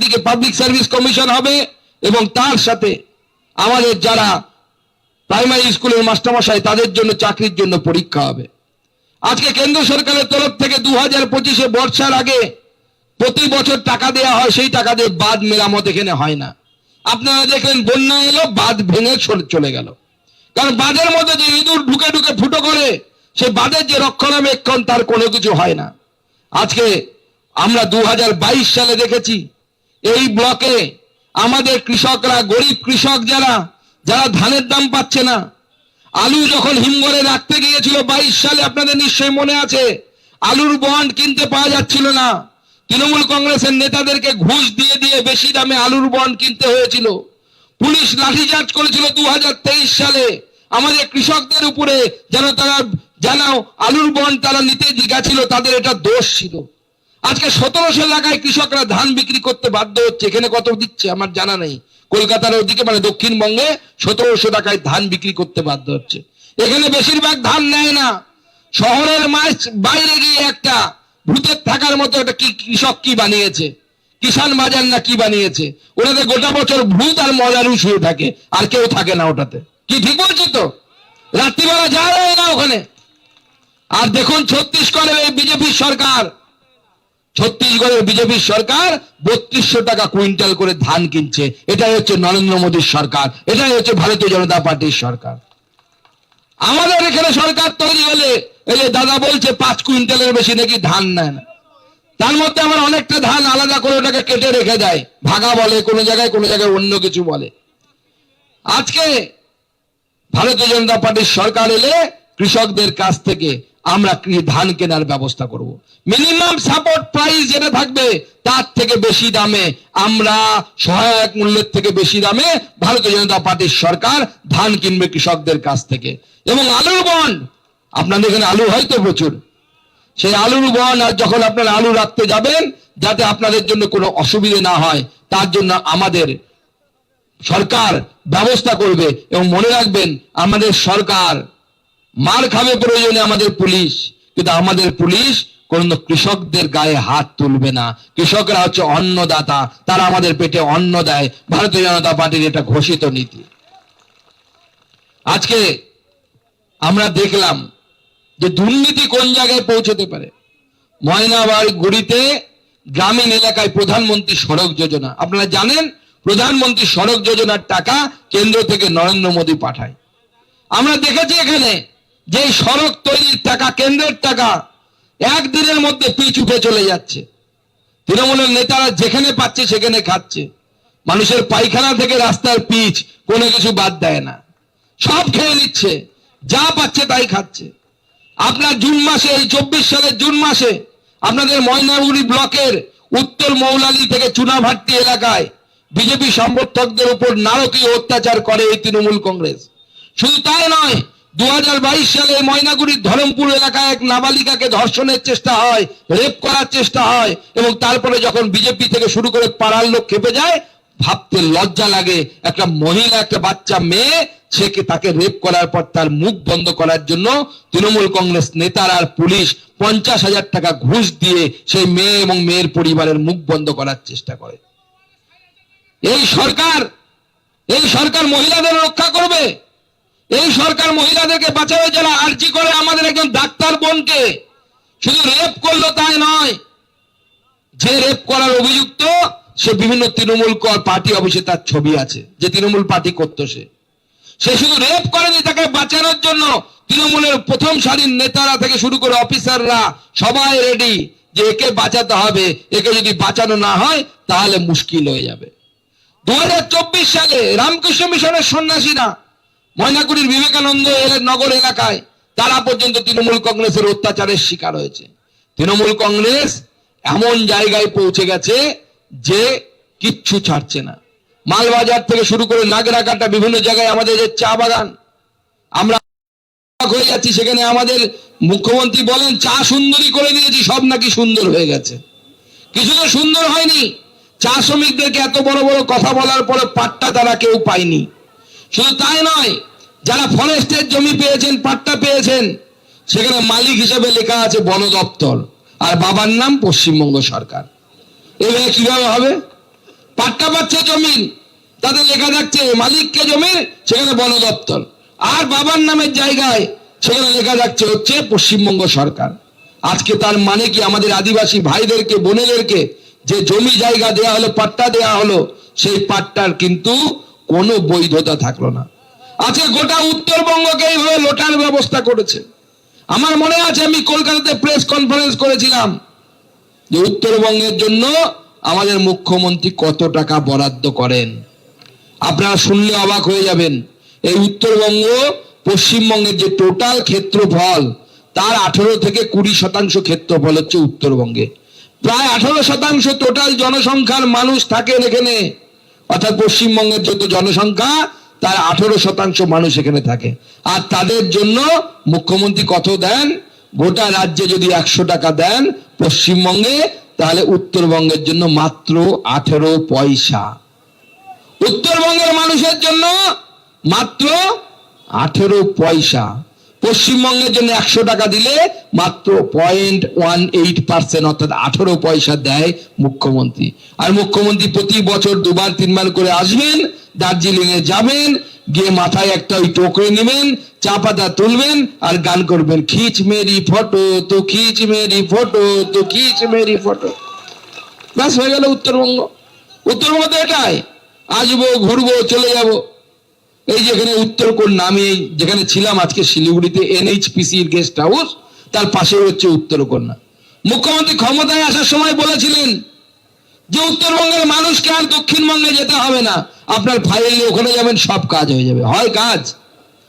একদিকে public service commission হবে এবং তার সাথে আমাদের যারা প্রাইমারি স্কুলের মাস্টারমশাই, তাদের জন্য চাকরির জন্য পরীক্ষা হবে। আজকে কেন্দ্র সরকারের তরফ থেকে দু হাজার পঁচিশে বর্ষার আগে প্রতি বছর টাকা দেওয়া হয়, সেই টাকা দিয়ে বাঁধ মেরামত এখানে হয় না। আপনারা দেখলেন, বন্যা এলো, বাঁধ ভেঙে চলে গেল। কারণ বাঁধের মধ্যে যে ইঁদুর ঢুকে ঢুকে ফুটো করে, সে বাঁধের যে রক্ষণাবেক্ষণ, তার কোনো কিছু হয় না। আজকে আমরা দু হাজার বাইশ সালে দেখেছি এই ব্লকে আমাদের কৃষকরা, গরিব কৃষক যারা যারা ধানের দাম পাচ্ছে না, আলু যখন হিমঘরে রাখতে গিয়েছিল, বাইশ সালে আপনাদের নিশ্চয়ই মনে আছে, আলুর বন্ড কিনতে পাওয়া যাচ্ছিল না। তৃণমূল কংগ্রেসের নেতাদেরকে ঘুষ দিয়ে দিয়ে বেশি দামে আলুর বন্ড কিনতে হয়েছিল। পুলিশ লাঠিচার্জ করেছিল দু হাজার তেইশ সালে। আমাদের কৃষকদের উপরে যেন তারা যেন আলুর বন্ড তারা নিতে গেছিল, তাদের এটা দোষ ছিল। আজকে সতেরোশো এলাকায় কৃষকরা ধান বিক্রি করতে বাধ্য হচ্ছে। এখানে কত দিচ্ছে আমার জানা নেই। কলকাতার ওদিকে মানে দক্ষিণবঙ্গে সতেরোশো টাকায় ধান বিক্রি করতে বাধ্য হচ্ছে। এখানে বেশিরভাগ ধান নেয় না। শহরের মাছ বাইরে গিয়ে একটা ভূতের থাকার মতো একটা কি কৃষক কি বানিয়েছে? কিষান বাজার না কি বানিয়েছে? ওটাতে গোটা বছর ভূত আর মজারু শুয়ে থাকে, আর কেউ থাকে না ওটাতে। কি ঠিক বলছো তো? রাত্রিবেলা যায় না ওখানে? আর দেখুন, ছত্তিশগড়ের এই বিজেপির সরকার ছত্তিশগড়ের বিজেপির সরকার বত্রিশশো টাকা কুইন্টাল করে ধান কিনছে। এটাই হচ্ছে নরেন্দ্র মোদীর সরকার। এটাই হচ্ছে ভারতীয় জনতা পার্টির সরকার। আমাদের এখানে সরকার তৈরি হলে এই যে দাদা বলছে পাঁচ কুইন্টালের বেশি নাকি ধান নেয় না তার মধ্যে আমার অনেকটা ধান আলাদা করে ওটাকে কেটে রেখে দেয়। ভাগা বলে, কোনো জায়গায় কোনো জায়গায় অন্য কিছু বলে। আজকে ভারতীয় জনতা পার্টির সরকার এলে কৃষকদের কাছ থেকে আমরা ধান কেনার ব্যবস্থা করব। মিনিমাম সাপোর্ট প্রাইস যেটা থাকবে, তার থেকে বেশি দামে আমরা সহায়ক মূল্যের থেকে বেশি দামে ভারতীয় জনতা পার্টির সরকার ধান কিনবে কৃষকদের কাছ থেকে। এবং আলুর বন্ড আপনাদের এখানে আলু হয়তো প্রচুর। সেই আলুর বন আর যখন আপনারা আলু রাখতে যাবেন, যাতে আপনাদের জন্য কোনো অসুবিধে না হয়, তার জন্য আমাদের সরকার ব্যবস্থা করবে এবং মনে রাখবেন, আমাদের সরকার মার খাবে প্রয়োজনে আমাদের পুলিশ। কিন্তু আমাদের পুলিশ কোন কৃষকদের গায়ে হাত তুলবে না। কৃষকরা হচ্ছে অন্নদাতা। তারা আমাদের পেটে অন্ন দেয়। ভারতীয় জনতা পার্টির এটা ঘোষিত নীতি। আজকে আমরা দেখলাম যে দুর্নীতি কোন জায়গায় পৌঁছতে পারে? ময়নাবাড়ি গুড়িতে গ্রামীণ এলাকায় প্রধানমন্ত্রী সড়ক যোজনা। আপনারা জানেন, প্রধানমন্ত্রী সড়ক যোজনার টাকা কেন্দ্র থেকে নরেন্দ্র মোদী পাঠায়। আমরা দেখেছি এখানে যে সড়ক তৈরির টাকা, কেন্দ্রের টাকা একদিনের মধ্যে পিচ উঠে চলে যাচ্ছে। তৃণমূলের নেতারা যেখানে পাচ্ছে সেখানে খাচ্ছে। মানুষের পায়খানা থেকে রাস্তার পিচ কোনো কিছু বাদ দেয় না। সব খেয়ে নিচ্ছে। যা পাচ্ছে তাই খাচ্ছে। আপনার জুন মাসে, এই চব্বিশ সালের জুন মাসে আপনাদের ময়নাগুড়ি ব্লকের উত্তর মৌলালি থেকে চুনাভাট্টি এলাকায় বিজেপি সমর্থকদের উপর নারকীয় অত্যাচার করে এই তৃণমূল কংগ্রেস। শুধু তাই নয় দু হাজার বাইশ সালে ময়নাগুড়ির ধরমপুর এলাকায় এক নাবালিকাকে ধর্ষণের চেষ্টা হয়, রেপ করার চেষ্টা হয় এবং তারপরে যখন বিজেপি থেকে শুরু করে পাড়ার লোক খেপে যায়, ভাবতে লজ্জা লাগে। একটা মহিলা, একটা বাচ্চা মেয়ে, সে তাকে রেপ করার পর তার মুখ বন্ধ করার জন্য তৃণমূল কংগ্রেস নেতার আর পুলিশ পঞ্চাশ হাজার টাকা ঘুষ দিয়ে সেই মেয়ে এবং মেয়ের পরিবারের মুখ বন্ধ করার চেষ্টা করে। এই সরকার এই সরকার মহিলাদের রক্ষা করবে। এই সরকার মহিলাদেরকে বাঁচাবে যারা আর্জি করে আমাদের একজন ডাক্তার বোনকে। শুধু রেপ করল তাই নয়, যে রেপ করার অভিযুক্ত, সে বিভিন্ন তৃণমূল পার্টি অফিসে তার ছবি আছে, যে তৃণমূল পার্টি করতো সে। সে শুধু রেপ করেনি, তাকে বাঁচানোর জন্য তৃণমূলের প্রথম সারির নেতারা থেকে শুরু করে অফিসাররা সবাই রেডি যে একে বাঁচাতে হবে, একে যদি বাঁচানো না হয়, তাহলে মুশকিল হয়ে যাবে। দু হাজার চব্বিশ সালে রামকৃষ্ণ মিশনের সন্ন্যাসীরা ময়নাগুড়ির বিবেকানন্দ নগর এলাকায় তারা পর্যন্ত তৃণমূল কংগ্রেসের অত্যাচারের শিকার হয়েছে। তৃণমূল কংগ্রেস এমন জায়গায় পৌঁছে গেছে যে কিচ্ছু ছাড়ছে না। মালবাজার থেকে শুরু করে নাগরাকাটা বিভিন্ন জায়গায় আমাদের যে চা বাগান, আমরা হয়ে যাচ্ছি, সেখানে আমাদের মুখ্যমন্ত্রী বলেন, চা সুন্দরী করে দিয়েছি, সব নাকি সুন্দর হয়ে গেছে। কিছু তো সুন্দর হয়নি। চা শ্রমিকদেরকে এত বড় বড় কথা বলার পরে পাট্টা তারা কেউ পায়নি। শুধু তাই নয়, যারা ফরেস্টের জমি পেয়েছেন, পাট্টা পেয়েছেন, সেখানে মালিক হিসেবে লেখা আছে বন দপ্তর। আর বাবার নাম পশ্চিমবঙ্গ সরকার। এভাবে কীভাবে হবে? পাট্টা পাচ্ছে জমির তাদের লেখা যাচ্ছে মালিককে জমির, সেখানে বন দপ্তর। আর বাবার নামের জায়গায়, সেখানে লেখা যাচ্ছে হচ্ছে পশ্চিমবঙ্গ সরকার। আজকে তার মানে কি আমাদের আদিবাসী ভাইদেরকে, বোনেদেরকে, যে জমি জায়গা দেয়া হলো, পাট্টা দেয়া হলো, সেই পাট্টার কিন্তু কোনো বৈধতা থাকল না। আজকে গোটা উত্তরবঙ্গকে এইভাবে লোটার ব্যবস্থা করেছে। আমার মনে আছে আমি কলকাতাতে প্রেস কনফারেন্স করেছিলাম যে উত্তরবঙ্গের জন্য আমাদের মুখ্যমন্ত্রী কত টাকা বরাদ্দ করেন। আপনারা শুনলে অবাক হয়ে যাবেন, এই উত্তরবঙ্গ পশ্চিমবঙ্গের যে টোটাল ক্ষেত্রফল, তার আঠেরো থেকে কুড়ি শতাংশ ক্ষেত্রফল হচ্ছে উত্তরবঙ্গে। প্রায় আঠারো শতাংশ টোটাল জনসংখ্যার মানুষ থাকেন এখানে। অর্থাৎ পশ্চিমবঙ্গের যত জনসংখ্যা, তার আঠেরো শতাংশ মানুষ এখানে থাকে। আর তাদের জন্য মুখ্যমন্ত্রী কত দেন? গোটা রাজ্যে যদি একশো টাকা দেন পশ্চিমবঙ্গে, তাহলে উত্তরবঙ্গের জন্য মাত্র আঠেরো পয়সা। উত্তরবঙ্গের মানুষের জন্য মাত্র আঠেরো পয়সা। পশ্চিমবঙ্গের জন্য একশো টাকা দিলে মাত্র পয়েন্ট ওয়ান এইট পার্সেন্ট অর্থাৎ আঠেরো পয়সা দেয় মুখ্যমন্ত্রী। আর মুখ্যমন্ত্রী প্রতি বছর দুবার, তিনবার করে আসবেন দার্জিলিং এ যাবেন, গিয়ে মাথায় একটা ওই টোকরে নেবেন, চা পাতা তুলবেন আর গান করবেন। খিচ মেরি ফটো তো খিচ মেরি ফটো তো খিচ মেরি ফটো। ব্যাস হয়ে গেল উত্তরবঙ্গ। উত্তরবঙ্গ তো এটাই। আসব, ঘুরবো, চলে যাব। এই যেখানে উত্তরকন্যা আমি যেখানে ছিলাম আজকে শিলিগুড়িতে এনএইচপিসির গেস্ট হাউস তার পাশে হচ্ছে উত্তরকন্যা মুখ্যমন্ত্রী ক্ষমতায় আসার সময় বলেছিলেন যে উত্তরবঙ্গের মানুষকে আর দক্ষিণবঙ্গে যেতে হবে না। আপনার ফাইল নিয়ে ওখানে যাবেন, সব কাজ হয়ে যাবে। হয় কাজ,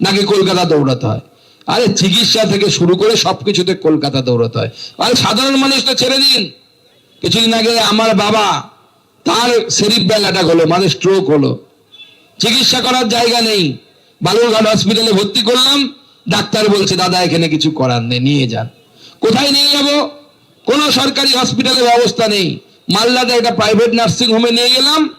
নাকি কলকাতা দৌড়াতে হয়। আরে চিকিৎসা থেকে শুরু করে সবকিছুতে কলকাতা দৌড়াতে হয়। আরে সাধারণ মানুষটা ছেড়ে দিন। কিছুদিন আগে আমার বাবা, তার শরীর অ্যাটাক হলো মানে স্ট্রোক হলো। চিকিৎসা করার জায়গা নেই। বালুরঘাট হসপিটালে ভর্তি করলাম। ডাক্তার বলছে, দাদা, এখানে কিছু করার নেই, নিয়ে যান। কোথায় নিয়ে যাব? কোনো সরকারি হসপিটালের ব্যবস্থা নেই। মালদাতে একটা প্রাইভেট নার্সিং হোমে নিয়ে গেলাম।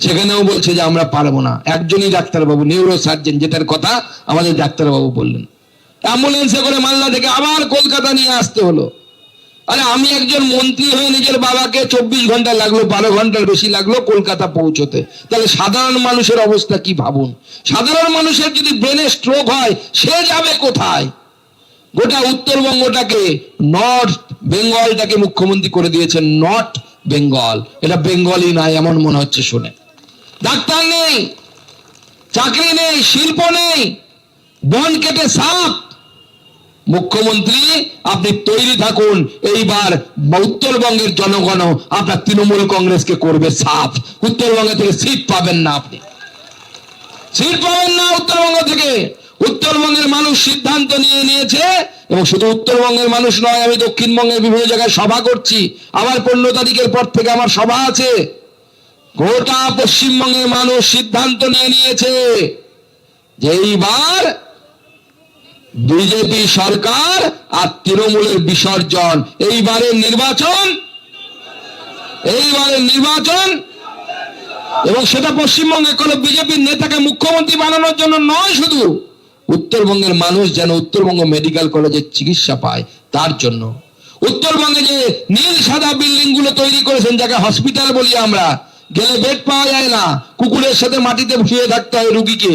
সেখানেও বলছে যে, আমরা পারব না। একজনই ডাক্তারবাবু নিউরো সার্জেন যেটার কথা আমাদের ডাক্তারবাবু বললেন। অ্যাম্বুলেন্সে করে মালদা থেকে আবার কলকাতা নিয়ে আসতে হলো। আরে আমি একজন মন্ত্রী হয়ে নিজের বাবাকে চব্বিশ ঘণ্টা লাগল, বারো ঘণ্টার বেশি লাগল কলকাতা পৌঁছতে। তাহলে সাধারণ মানুষের অবস্থা কি ভাবুন? সাধারণ মানুষের যদি ব্রেনে স্ট্রোক হয়, সে যাবে কোথায়? গোটা উত্তরবঙ্গটাকে নর্থ বেঙ্গলটাকে মুখ্যমন্ত্রী করে দিয়েছেন নর্থ বেঙ্গল এটা বেঙ্গলই নয়, এমন মনে হচ্ছে শুনে। ডাক্তার নেই, চাকরি নেই, শিল্প নেই, বন কেটে সাপ মুখ্যমন্ত্রী, আপনি তৈরি থাকুন। এইবার উত্তরবঙ্গের জনগণ আপনার তৃণমূল কংগ্রেসকে করবে সাফ। উত্তরবঙ্গ থেকে সিট পাবেন না আপনি। সিট পাবেন না উত্তরবঙ্গ থেকে। উত্তরবঙ্গের মানুষ সিদ্ধান্ত নিয়ে নিয়েছে এবং শুধু উত্তরবঙ্গের মানুষ নয়, আমি দক্ষিণবঙ্গের বিভিন্ন জায়গায় সভা করছি। আবার পনেরো তারিখের পর থেকে আমার সভা আছে। গোটা পশ্চিমবঙ্গের মানুষ সিদ্ধান্ত নিয়ে নিয়েছে যে এইবার বিজেপি সরকার আর তৃণমূলের বিসর্জন। এইবারের নির্বাচন এইবারের নির্বাচন, এবং সেটা পশ্চিমবঙ্গে কোনো বিজেপির নেতাকে মুখ্যমন্ত্রী বানানোর জন্য নয় শুধু, উত্তরবঙ্গের মানুষ যেন উত্তরবঙ্গ মেডিকেল কলেজে চিকিৎসা পায় তার জন্য। উত্তরবঙ্গে যে নীল সাদা বিল্ডিংগুলো তৈরি করেছেন, যাকে হসপিটাল বলি আমরা, গেলে বেড পাওয়া যায় না, কুকুরের সাথে মাটিতে শুয়ে থাকতে হয় রুগীকে।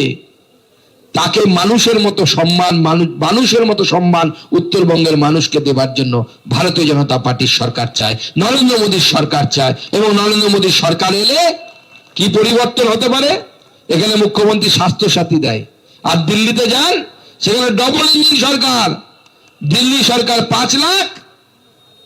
তাকে মানুষের মতো সম্মান মানুষের মতো সম্মান উত্তরবঙ্গের মানুষকে দেবার জন্য ভারতীয় জনতা পার্টির সরকার চায়, নরেন্দ্র মোদীর সরকার চায় এবং নরেন্দ্র মোদীর সরকার এলে কি পরিবর্তন হতে পারে? এখানে মুখ্যমন্ত্রী স্বাস্থ্য সাথী দেয়, আর দিল্লিতে যান, সেখানে ডবল ইঞ্জিন সরকার, দিল্লি সরকার পাঁচ লাখ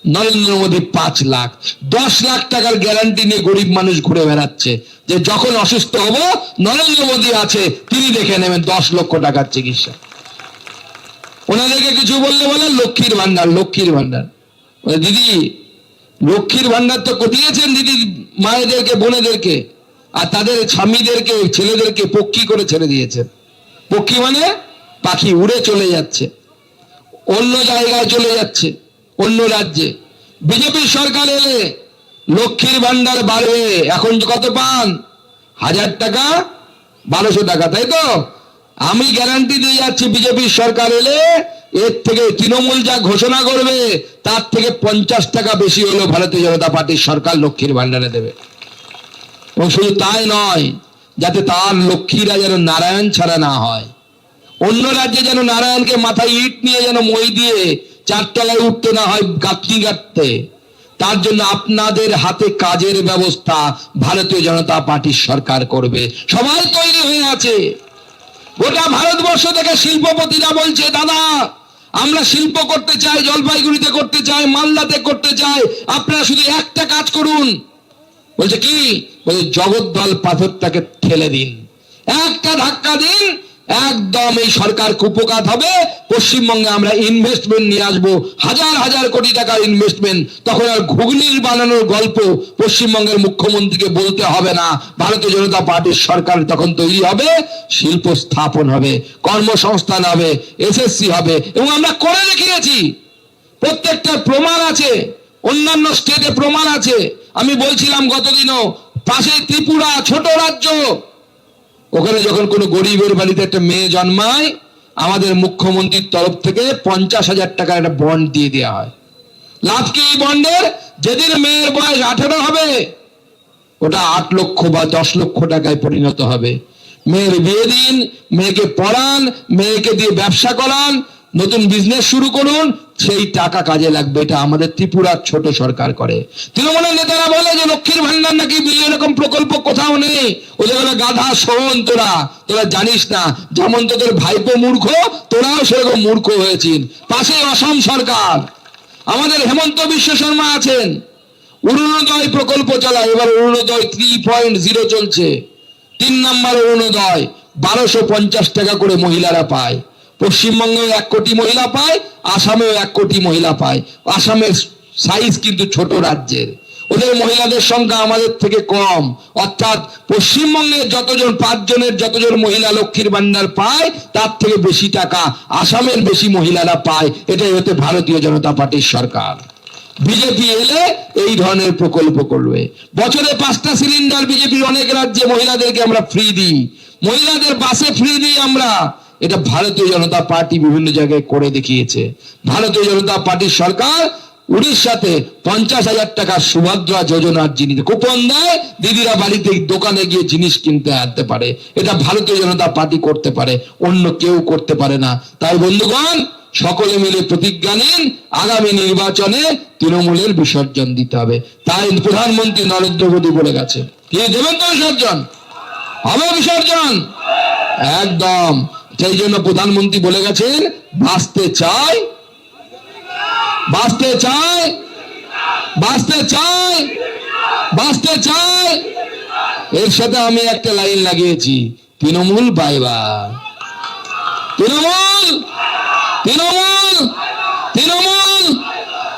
নরেন্দ্র মোদী পাঁচ লাখ। দশ লাখ টাকার গ্যারান্টি নিয়ে গরিব মানুষ ঘুরে বেড়াচ্ছে। যে যখন অসুস্থ হব, নরেন্দ্র মোদী আছে, তিনি দেখে নেবেন দশ লক্ষ টাকার চিকিৎসা। ওনাদেরকে কিছু বললে বলে লক্ষ্মীর ভান্ডার লক্ষ্মীর ভান্ডার দিদি, লক্ষ্মীর ভান্ডার তো দিয়েছেন দিদি মায়েদেরকে, বোনেদেরকে। আর তাদের স্বামীদেরকে, ছেলেদেরকে পক্ষী করে ছেড়ে দিয়েছেন। পক্ষী মানে পাখি উড়ে চলে যাচ্ছে। অন্য জায়গায় চলে যাচ্ছে। অন্য রাজ্যে। বিজেপির সরকার এলে লক্ষ্মীর ভান্ডার বাড়বে। এখন কত পান? হাজার টাকা, বারোশো টাকা, তাই তো? আমি গ্যারান্টি দিয়ে যাচ্ছি বিজেপির সরকার এলে এর থেকে তৃণমূল যা ঘোষণা করবে, তার থেকে পঞ্চাশ টাকা বেশি হলো ভারতীয় জনতা পার্টির সরকার লক্ষ্মীর ভান্ডারে দেবে। এবং শুধু তাই নয়, যাতে তার লক্ষ্মীরা যেন নারায়ণ ছাড়া না হয়। অন্য রাজ্যে যেন নারায়ণকে মাথায় ইট নিয়ে যেন মই দিয়ে চারতলায় উঠতে না হয় গাঁথনি গাঁথতে। তার জন্য আপনাদের হাতে কাজের ব্যবস্থা ভারতীয় জনতা পার্টির সরকার করবে। সবাই তৈরি হয়ে আছে। গোটা ভারতবর্ষ থেকে শিল্পপতিরা বলছে, দাদা, আমরা শিল্প করতে চাই, জলপাইগুড়িতে করতে চাই, মালদাতে করতে চাই, আপনারা শুধু একটা কাজ করুন। বলছে কি? বলছে, জগদ্দল পাথরটাকে ঠেলে দিন। একটা ধাক্কা দিন একদম এই সরকার কুপকাত হবে। পশ্চিমবঙ্গে আমরা ইনভেস্টমেন্ট নিয়ে আসব। হাজার হাজার কোটি টাকার ইনভেস্টমেন্ট তখন আর ঘুগনির বানানোর গল্প পশ্চিমবঙ্গের মুখ্যমন্ত্রীকে বলতে হবে না। ভারতীয় জনতা পার্টির সরকার তখন তৈরি হবে, শিল্প স্থাপন হবে, কর্মসংস্থান হবে এসএসসি হবে, এবং আমরা করে দেখিয়েছি। প্রত্যেকটা প্রমাণ আছে, অন্যান্য স্টেটে প্রমাণ আছে। আমি বলছিলাম গতদিনও, পাশে ত্রিপুরা ছোট রাজ্য ওখানে যখন কোনো গরিবের বাড়িতে একটা মেয়ে জন্মায়, আমাদের মুখ্যমন্ত্রীর তরফ থেকে পঞ্চাশ হাজার টাকার একটা বন্ড দিয়ে দেওয়া হয়। লাভ কি এই বন্ডের যেদিন মেয়ের বয়স আঠেরো হবে, ওটা আট লক্ষ বা দশ লক্ষ টাকায় পরিণত হবে। মেয়ের বিয়ে দিন, মেয়েকে পড়ান, মেয়েকে দিয়ে ব্যবসা করান, নতুন বিজনেস শুরু করুন সেই টাকা কাজে লাগবে, এটা আমাদের ত্রিপুরার ছোট সরকার করে। তৃণমূলের নেতারা বলে যে লক্ষ্মীর ভান্ডার নাকি এরকম প্রকল্প কোথাও নেই। ওদের বলে গাধা শোন তোরা তোরা জানিস না, যেমন তোদের ভাইপো মূর্খ, তোরাও সেরকম মূর্খ হয়েছিস। পাশে অসম সরকার। আমাদের হেমন্ত বিশ্ব শর্মা আছেন। অরুণোদয় প্রকল্প চালায়, এবার অরুণোদয় থ্রি পয়েন্ট জিরো চলছে। তিন নম্বর অরুণোদয় বারোশো পঞ্চাশ টাকা করে মহিলারা পায়। পশ্চিমবঙ্গেও এক কোটি মহিলা পায়, আসামেও এক কোটি মহিলা পায়। আসামের সাইজ কিন্তু ছোট রাজ্যের। ওদের মহিলাদের সংখ্যা আমাদের থেকে কম। অর্থাৎ পশ্চিমবঙ্গে যতজন, পাঁচজনের যতজন মহিলা লক্ষ্মীর ভান্ডার পায়, তার থেকে বেশি টাকা আসামের বেশি মহিলারা পায়। এটাই হতে ভারতীয় জনতা পার্টির সরকার। বিজেপি এলে এই ধরনের প্রকল্প করবে। বছরে পাঁচটা সিলিন্ডার বিজেপির অনেক রাজ্যে মহিলাদেরকে আমরা ফ্রি দিই। মহিলাদের বাসে ফ্রি দিই আমরা। এটা ভারতীয় জনতা পার্টি বিভিন্ন জায়গায় করে দেখিয়েছে। ভারতীয় জনতা পার্টির সরকার উড়িষ্যাতে পঞ্চাশ হাজার টাকা সুভদ্রা যোজনার জিনিস কুপন দেয়, দিদিরা বাড়িতে দোকানে গিয়ে জিনিস কিনতে আনতে পারে। এটা ভারতীয় জনতা পার্টি করতে পারে, অন্য কেউ করতে পারে না। তাই বন্ধুগণ, সকলে মিলে প্রতিজ্ঞা নিন, আগামী নির্বাচনে তৃণমূলের বিসর্জন দিতে হবে। তাই প্রধানমন্ত্রী নরেন্দ্র মোদী বলে গেছে। কি? দেবেন তো বিসর্জন। হবে বিসর্জন। একদম। সেই জন্য প্রধানমন্ত্রী বলে গেছেন, বাঁচতে চাই বাঁচতে চাই বাঁচতে চাই বাঁচতে চাই। এর সাথে আমি একটা লাইন লাগিয়েছি, তৃণমূল বাইবা তৃণমূল তৃণমূল।